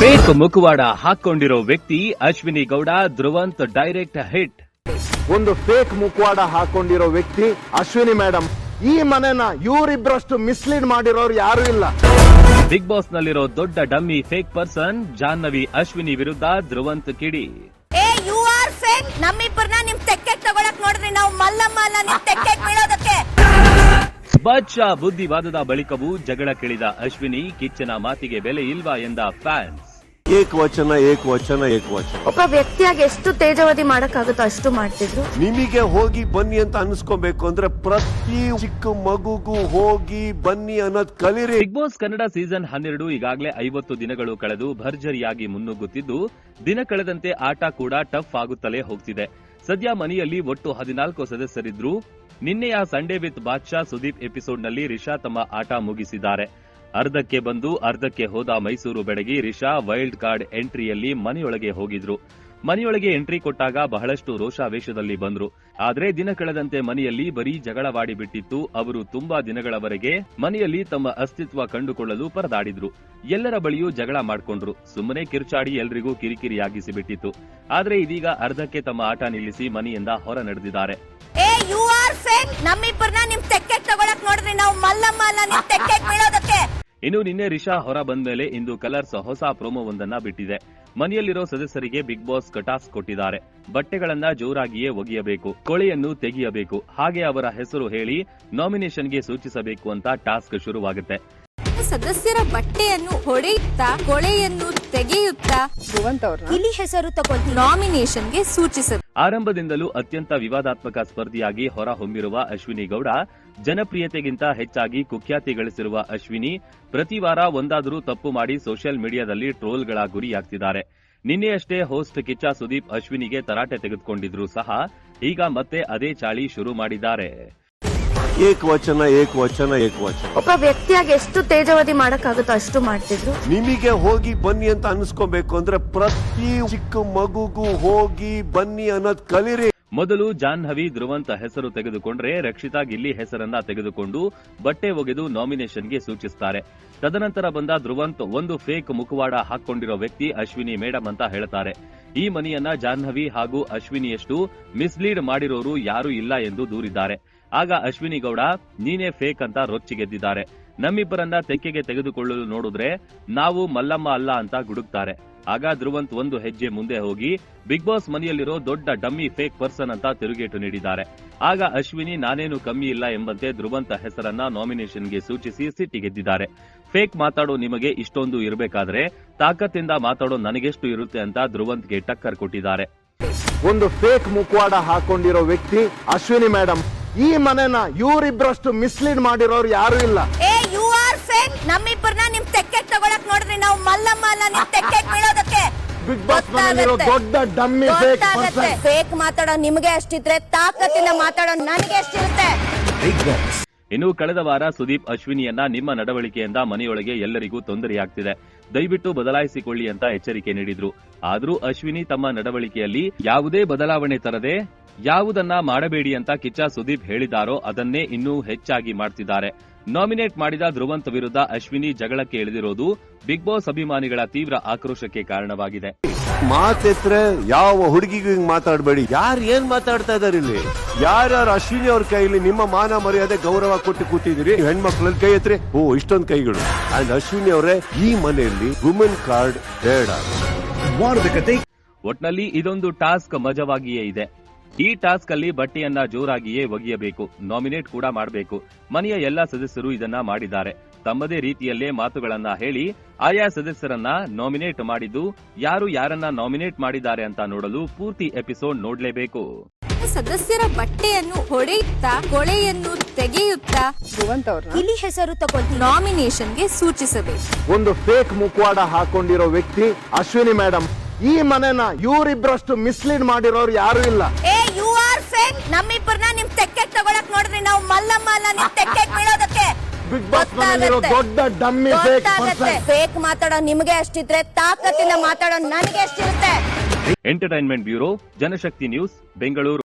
Fake ಮುಖವಾಡ ಹಾಕೊಂಡಿರೋ ವ್ಯಕ್ತಿ ಅಶ್ವಿನಿ ಗೌಡ ಧ್ರುವಂತ್ ಡೈರೆಕ್ಟ್ ಹಿಟ್. ಒಂದು ಫೇಕ್ ಮುಖವಾಡ ಹಾಕೊಂಡಿರೋ ವ್ಯಕ್ತಿ ಅಶ್ವಿನಿ ಮೇಡಮ್ ಈ ಮನೆನ ಇವರಿಬ್ಬರಷ್ಟು ಮಿಸ್ಲೀಡ್ ಮಾಡಿರೋರು ಯಾರು ಇಲ್ಲ. ಬಿಗ್ ಬಾಸ್ ನಲ್ಲಿರೋ ದೊಡ್ಡ dummy fake person Jahnavi Ashwini ವಿರುದ್ಧ ಧ್ರುವಂತ್ ಕಿಡಿ. ಏ ಯು ಆರ್ ಫೇಕ್ ನಮ್ಮಿಬ್ಬರನ್ನ ನಿಮ್ ತೆಕ್ಕೆ ತಗೊಳಕ್ ನೋಡ್ರಿ ನಾವು ಮಲ್ಲಮ್ಮ ಅಲ್ಲ ನಿಮ್ ತೆಕ್ಕೆ ಬೀಳೋದಕ್ಕೆ. ಬಾದ್ಶಾ ಬುದ್ಧಿವಾದದ ಬಳಿಕವೂ ಜಗಳ ಕೇಳಿದ ಅಶ್ವಿನಿ ಕಿಚ್ಚನ ಮಾತಿಗೆ ಬೆಲೆ ಇಲ್ವಾ ಎಂದ ಫ್ಯಾನ್ಸ್. ಏಕವಚನ ಏಕವಚನ ಏಕವಚನ. ಒಬ್ಬ ವ್ಯಕ್ತಿಯಾಗಿ ಎಷ್ಟು ತೇಜವಾದಿ ಮಾಡಕ್ಕಾಗುತ್ತೋ ಅಷ್ಟು ಮಾಡ್ತಿದ್ರು. ನಿಮಗೆ ಹೋಗಿ ಬನ್ನಿ ಅಂತ ಅನ್ಸ್ಕೊಬೇಕು ಅಂದ್ರೆ ಪ್ರತಿ ಚಿಕ್ಕ ಮಗುಗೂ ಹೋಗಿ ಬನ್ನಿ ಅನ್ನೋದ್ ಕಲಿರಿ. ಬಿಗ್ ಬಾಸ್ ಕನ್ನಡ ಸೀಸನ್ ಹನ್ನೆರಡು ಈಗಾಗಲೇ ಐವತ್ತು ದಿನಗಳು ಕಳೆದು ಭರ್ಜರಿಯಾಗಿ ಮುನ್ನುಗ್ಗುತ್ತಿದ್ದು ದಿನ ಕಳೆದಂತೆ ಆಟ ಕೂಡ ಟಫ್ ಆಗುತ್ತಲೇ ಹೋಗ್ತಿದೆ. ಸದ್ಯ ಮನೆಯಲ್ಲಿ ಒಟ್ಟು ಹದಿನಾಲ್ಕು ಸದಸ್ಯರಿದ್ರು. ನಿನ್ನೆಯ ಸಂಡೇ ವಿತ್ ಬಾದ್ಶಾ ಸುದೀಪ್ ಎಪಿಸೋಡ್ನಲ್ಲಿ ರಿಷಾ ತಮ್ಮ ಆಟ ಮುಗಿಸಿದ್ದಾರೆ. ಅರ್ಧಕ್ಕೆ ಬಂದು ಅರ್ಧಕ್ಕೆ ಹೋದ ಮೈಸೂರು ಬೆಡಗಿ ರಿಷಾ ವೈಲ್ಡ್ ಕಾರ್ಡ್ ಎಂಟ್ರಿಯಲ್ಲಿ ಮನೆಯೊಳಗೆ ಹೋಗಿದ್ರು. ಮನೆಯೊಳಗೆ ಎಂಟ್ರಿ ಕೊಟ್ಟಾಗ ಬಹಳಷ್ಟು ರೋಷಾವೇಶದಲ್ಲಿ ಬಂದ್ರು. ಆದ್ರೆ ದಿನ ಕಳೆದಂತೆ ಮನೆಯಲ್ಲಿ ಬರೀ ಜಗಳವಾಡಿ ಬಿಟ್ಟಿತ್ತು. ಅವರು ತುಂಬಾ ದಿನಗಳವರೆಗೆ ಮನೆಯಲ್ಲಿ ತಮ್ಮ ಅಸ್ತಿತ್ವ ಕಂಡುಕೊಳ್ಳಲು ಪರದಾಡಿದ್ರು. ಎಲ್ಲರ ಬಳಿಯೂ ಜಗಳ ಮಾಡ್ಕೊಂಡ್ರು. ಸುಮ್ಮನೆ ಕಿರ್ಚಾಡಿ ಎಲ್ರಿಗೂ ಕಿರಿಕಿರಿಯಾಗಿಸಿ ಬಿಟ್ಟಿತ್ತು ಆದ್ರೆ ಇದೀಗ ಅರ್ಧಕ್ಕೆ ತಮ್ಮ ಆಟ ನಿಲ್ಲಿಸಿ ಮನೆಯಿಂದ ಹೊರ ನಡೆದಿದ್ದಾರೆ. ನಮ್ಮಿಬ್ಬರನ್ನ ನಿಮ್ ತೆಕ್ಕೆ ತಗೊಳಕ್ ನೋಡ್ರಿ ನಾವು ಮಲ್ಲಮ್ಮ ನಿಮ್ ತೆಕ್ಕೆ ಇನ್ನು ನಿನ್ನೆ ರಿಷಾ ಹೊರ ಬಂದ ಮೇಲೆ ಇಂದು ಕಲರ್ಸ್ ಹೊಸ ಪ್ರೋಮೋವೊಂದನ್ನ ಬಿಟ್ಟಿದೆ. ಮನೆಯಲ್ಲಿರೋ ಸದಸ್ಯರಿಗೆ ಬಿಗ್ ಬಾಸ್ ಕಟಾಸ್ ಕೊಟ್ಟಿದ್ದಾರೆ. ಬಟ್ಟೆಗಳನ್ನ ಜೋರಾಗಿಯೇ ಒಗೆಯಬೇಕು, ಕೊಳೆಯನ್ನು ತೆಗೆಯಬೇಕು, ಹಾಗೆ ಅವರ ಹೆಸರು ಹೇಳಿ ನಾಮಿನೇಷನ್ಗೆ ಸೂಚಿಸಬೇಕು ಅಂತ ಟಾಸ್ಕ್ ಶುರುವಾಗುತ್ತೆ. ಸದಸ್ಯರ ಬಟ್ಟೆಯನ್ನು ಹೊಡೆಯುತ್ತಾ ಕೊಳೆಯನ್ನು ತೆಗೆಯುತ್ತಾ? ಇಲ್ಲಿ ಹೆಸರು ತಗೊಳ್ತೀನಿ ನಾಮಿನೇಷನ್ಗೆ ಆರಂಭದಿಂದಲೂ ಅತ್ಯಂತ ವಿವಾದಾತ್ಮಕ ಸ್ಪರ್ಧಿಯಾಗಿ ಹೊರಹೊಮ್ಮಿರುವ ಅಶ್ವಿನಿ ಗೌಡ ಜನಪ್ರಿಯತೆಗಿಂತ ಹೆಚ್ಚಾಗಿ ಕುಖ್ಯಾತಿ ಗಳಿಸಿರುವ ಅಶ್ವಿನಿ ಪ್ರತಿ ವಾರ ಒಂದಾದರೂ ತಪ್ಪು ಮಾಡಿ ಸೋಷಿಯಲ್ ಮೀಡಿಯಾದಲ್ಲಿ ಟ್ರೋಲ್ಗಳ ಗುರಿಯಾಗ್ತಿದ್ದಾರೆ. ನಿನ್ನೆಯಷ್ಟೇ ಹೋಸ್ಟ್ ಕಿಚ್ಚ ಸುದೀಪ್ ಅಶ್ವಿನಿಗೆ ತರಾಟೆ ತೆಗೆದುಕೊಂಡಿದ್ರು ಸಹ ಈಗ ಮತ್ತೆ ಅದೇ ಚಾಳಿ ಶುರು ಮಾಡಿದ್ದಾರೆ. ಏಕವಚನ ಏಕವಚನ ಏಕವಚನ. ಒಬ್ಬ ವ್ಯಕ್ತಿಯಾಗಿ ಎಷ್ಟು ತೇಜವಾದಿ ಮಾಡಕ್ಕಾಗುತ್ತೋ ಅಷ್ಟು ಮಾಡ್ತಿದ್ರು. ನಿಮಗೆ ಹೋಗಿ ಬನ್ನಿ ಅಂತ ಅನ್ಸ್ಕೊಬೇಕು ಅಂದ್ರೆ ಪ್ರತಿ ಚಿಕ್ಕ ಮಗುಗೂ ಹೋಗಿ ಬನ್ನಿ ಅನ್ನೋದ್ ಕಲೀರಿ. ಮೊದಲು ಜಾಹ್ನವಿ ಧ್ರುವಂತ ಹೆಸರು ತೆಗೆದುಕೊಂಡ್ರೆ ರಕ್ಷಿತಾ ಗಿಲ್ಲಿ ಹೆಸರನ್ನ ತೆಗೆದುಕೊಂಡು ಬಟ್ಟೆ ಒಗೆದು ನಾಮಿನೇಷನ್ಗೆ ಸೂಚಿಸುತ್ತಾರೆ ತದನಂತರ ಬಂದ ಧ್ರುವಂತ್ ಒಂದು ಫೇಕ್ ಮುಖವಾಡ ಹಾಕೊಂಡಿರೋ ವ್ಯಕ್ತಿ ಅಶ್ವಿನಿ ಮೇಡಮ್ ಅಂತ ಹೇಳ್ತಾರೆ. ಈ ಮನೆಯನ್ನ ಜಾಹ್ನವಿ ಹಾಗೂ ಅಶ್ವಿನಿಯಷ್ಟು ಮಿಸ್ಲೀಡ್ ಮಾಡಿರೋರು ಯಾರೂ ಇಲ್ಲ ಎಂದು ದೂರಿದ್ದಾರೆ. ಆಗ ಅಶ್ವಿನಿ ಗೌಡ ನೀನೇ ಫೇಕ್ ಅಂತ ರೊಚ್ಚಿಗೆದ್ದಿದ್ದಾರೆ. ನಮ್ಮಿಬ್ಬರನ್ನ ತೆಕ್ಕೆಗೆ ತೆಗೆದುಕೊಳ್ಳಲು ನೋಡಿದ್ರೆ ನಾವು ಮಲ್ಲಮ್ಮ ಅಲ್ಲ ಅಂತ ಗುಡುಕ್ತಾರೆ ಆಗ ಧ್ರುವಂತ್ ಒಂದು ಹೆಜ್ಜೆ ಮುಂದೆ ಹೋಗಿ ಬಿಗ್ ಬಾಸ್ ಮನೆಯಲ್ಲಿರೋ ದೊಡ್ಡ ಡಮ್ಮಿ ಫೇಕ್ ಪರ್ಸನ್ ಅಂತ ತಿರುಗೇಟು ನೀಡಿದ್ದಾರೆ. ಆಗ ಅಶ್ವಿನಿ ನಾನೇನು ಕಮ್ಮಿ ಇಲ್ಲ ಎಂಬಂತೆ ಧ್ರುವಂತ ಹೆಸರನ್ನ ನಾಮಿನೇಷನ್ಗೆ ಸೂಚಿಸಿ ಸಿಟ್ಟಿಗೆದ್ದಿದ್ದಾರೆ ಫೇಕ್ ಮಾತಾಡೋ ನಿಮಗೆ ಇಷ್ಟೊಂದು ಇರಬೇಕಾದ್ರೆ ತಾಕತ್ತಿಂದ ಮಾತಾಡೋ ನನಗೆಷ್ಟು ಇರುತ್ತೆ ಅಂತ ಧ್ರುವಂತ್ಗೆ ಟಕ್ಕರ್ ಕೊಟ್ಟಿದ್ದಾರೆ. ಒಂದು ಫೇಕ್ ಮುಖವಾಡ ಹಾಕೊಂಡಿರೋ ವ್ಯಕ್ತಿ ಅಶ್ವಿನಿ ಮೇಡಮ್ ಈ ಮನೆನ ಇವರಿಬ್ರಷ್ಟು ಮಿಸ್ಲೀಡ್ ಮಾಡಿರೋರು ಯಾರು ಇಲ್ಲ. ಏ ಯು ಆರ್ ಫೇಕ್. ನಮ್ಮಿಬ್ಬರನ್ನ ನಿಮ್ ತೆಕ್ಕೆ ತಗೊಳಕ್ ನೋಡ್ರಿ ನಾವು ಮಲ್ಲಮ್ಮ ಅಲ್ಲ ನಿಮ್ ತೆಕ್ಕೆ ಬಿಗ್ ಬಾಸ್ ಮನೆಯಲ್ಲಿರೋ ದೊಡ್ಡ ಡಮ್ಮಿ ಫೇಕ್ ಗೊತ್ತಾಗತ್ತೆ. ಪರ್ಸನ್ ಫೇಕ್ ಮಾತಾಡೋ ನಿಮ್ಗೆ ಅಷ್ಟಿದ್ರೆ ತಾಕತ್ತಿಂದ ಮಾತಾಡೋ ನನಗೆ ಎಷ್ಟಿರುತ್ತೆ? ಇನ್ನು ಕಳೆದ ವಾರ ಸುದೀಪ್ ಅಶ್ವಿನಿಯನ್ನ ನಿಮ್ಮ ನಡವಳಿಕೆಯಿಂದ ಮನೆಯೊಳಗೆ ಎಲ್ಲರಿಗೂ ತೊಂದರೆಯಾಗ್ತಿದೆ. ದಯವಿಟ್ಟು ಬದಲಾಯಿಸಿಕೊಳ್ಳಿ ಅಂತ ಎಚ್ಚರಿಕೆ ನೀಡಿದ್ರು. ಆದ್ರೂ ಅಶ್ವಿನಿ ತಮ್ಮ ನಡವಳಿಕೆಯಲ್ಲಿ ಯಾವುದೇ ಬದಲಾವಣೆ ತರದೆ ಯಾವುದನ್ನ ಮಾಡಬೇಡಿ ಅಂತ ಕಿಚ್ಚ ಸುದೀಪ್ ಹೇಳಿದಾರೋ ಅದನ್ನೇ ಇನ್ನೂ ಹೆಚ್ಚಾಗಿ ಮಾಡ್ತಿದ್ದಾರೆ. ನಾಮಿನೇಟ್ ಮಾಡಿದ ಧ್ರುವಂತ್ ವಿರುದ್ಧ ಅಶ್ವಿನಿ ಜಗಳಕ್ಕೆ ಇಳಿದಿರೋದು ಬಿಗ್ ಬಾಸ್ ಅಭಿಮಾನಿಗಳ ತೀವ್ರ ಆಕ್ರೋಶಕ್ಕೆ ಕಾರಣವಾಗಿದೆ. ಮಾತೆತ್ರೆ ಯಾವ ಹುಡುಗಿಗೂ ಹಿಂಗ್ ಮಾತಾಡಬೇಡಿ. ಯಾರು ಏನ್ ಮಾತಾಡ್ತಾ ಇದಾರೆ ಇಲ್ಲಿ? ಯಾರ್ಯಾರು ಅಶ್ವಿನಿ ಅವ್ರ ಕೈಯಲ್ಲಿ ನಿಮ್ಮ ಮಾನ ಮರ್ಯಾದೆ ಗೌರವ ಕೊಟ್ಟು ಕೂತಿದ್ದೀರಿ? ಹೆಣ್ಮಕ್ಳ ಕೈ ಎತ್ರಿ ಓ ಇಷ್ಟೊಂದು ಕೈಗಳು. ಅಂಡ್ ಅಶ್ವಿನಿ ಅವರೇ ಈ ಮನೆಯಲ್ಲಿ ವುಮೆನ್ ಕಾರ್ಡ್ ಬೇಡ. ಒಟ್ನಲ್ಲಿ ಇದೊಂದು ಟಾಸ್ಕ್ ಮಜವಾಗಿಯೇ ಇದೆ. ಈ ಟಾಸ್ಕ್ ಅಲ್ಲಿ ಬಟ್ಟೆಯನ್ನ ಜೋರಾಗಿಯೇ ಒಗೆಯಬೇಕು ನಾಮಿನೇಟ್ ಕೂಡ ಮಾಡಬೇಕು. ಮನೆಯ ಎಲ್ಲಾ ಸದಸ್ಯರು ಇದನ್ನ ಮಾಡಿದ್ದಾರೆ. ತಮ್ಮದೇ ರೀತಿಯಲ್ಲೇ ಮಾತುಗಳನ್ನ ಹೇಳಿ ಆಯಾ ಸದಸ್ಯರನ್ನ ನಾಮಿನೇಟ್ ಮಾಡಿದ್ದು ಯಾರು ಯಾರನ್ನ ನಾಮಿನೇಟ್ ಮಾಡಿದ್ದಾರೆ ಅಂತ ನೋಡಲು ಪೂರ್ತಿ ಎಪಿಸೋಡ್ ನೋಡ್ಲೇಬೇಕು. ಸದಸ್ಯರ ಬಟ್ಟೆಯನ್ನು ಹೊಡೆಯುತ್ತಾ ಕೊಳೆಯನ್ನು ತೆಗೆಯುತ್ತಾ ಇಲ್ಲಿ ಹೆಸರು ತಗೊಂಡು ನಾಮಿನೇಷನ್ಗೆ ಸೂಚಿಸಬೇಕು. ಒಂದು ಫೇಕ್ ಮುಖವಾಡ ಹಾಕೊಂಡಿರೋ ವ್ಯಕ್ತಿ ಅಶ್ವಿನಿ ಮೇಡಮ್ ಈ ಮನೆನ ಇವರಿಬ್ರಷ್ಟು ಮಿಸ್ಲೀಡ್ ಮಾಡಿರೋರು ಯಾರು ಇಲ್ಲ. ಏ ಆರ್ ನಮ್ಮಿಬ್ಬರನ್ನ ನಿಮ್ ತೆಕ್ಕೆ ತಗೊಳಕ್ ನೋಡ್ರಿ ನಾವು ಮಲ್ಲಮ್ಮ ಅಲ್ಲ ನಿಮ್ ತೆಕ್ಕೆ ಬೀಳೋದಕ್ಕೆ ಬಿಗ್ ಬಾಸ್ ಮನೆಯಲ್ಲಿರೋ ದೊಡ್ಡ ಡಮ್ಮಿ ಫೇಕ್ ಪರ್ಸನ್ ಫೇಕ್ ಮಾತಾಡೋ ನಿಮ್ಗೆ ಅಷ್ಟಿದ್ರೆ ತಾಕತ್ತಿನ ಮಾತಾಡೋ ನನಗೆ ಅಷ್ಟಿರುತ್ತೆ. Entertainment bureau Janashakti news Bengaluru